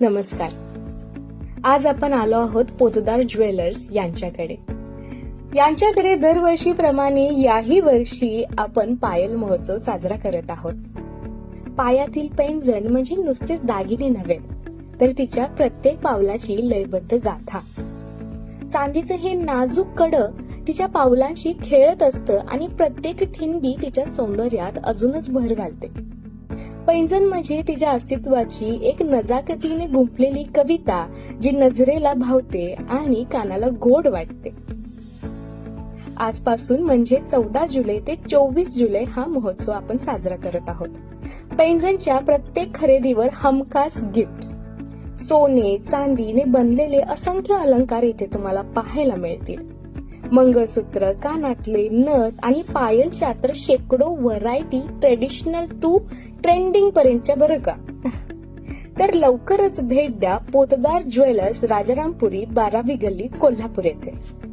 नमस्कार. आज आपण आलो आहोत पोतदार ज्वेलर्स यांच्याकडे. यांच्याकडे दरवर्षीप्रमाणे याही वर्षी आपण पायल महोत्सव साजरा करत आहोत. पायातील पैंजण म्हणजे नुसतेच दागिने नव्हे तर तिच्या प्रत्येक पावलाची लयबद्ध गाथा. चांदीचं हे नाजूक कड तिच्या पावलांशी खेळत असतं आणि प्रत्येक ठिणगी तिच्या सौंदर्यात अजूनच भर घालते. पैंजण म्हणजे तिच्या अस्तित्वाची एक नजाकतीने गुंफलेली कविता जी नजरेला भावते आणि कानाला गोड वाटते. आजपासून म्हणजे चौदा जुलै ते चोवीस जुलै हा महोत्सव आपण साजरा करत आहोत. पैंजणच्या प्रत्येक खरेदीवर हमखास गिफ्ट. सोने चांदीने बनलेले असंख्य अलंकार इथे तुम्हाला पाहायला मिळतील. मंगळसूत्र कानातले नथ आणि पायलच्या तर शेकडो व्हरायटी ट्रेडिशनल टू ट्रेंडिंग पर्यंतच्या बरं का? तर लवकरच भेट द्या पोतदार ज्वेलर्स राजारामपुरी बारावी गल्ली कोल्हापूर येथे.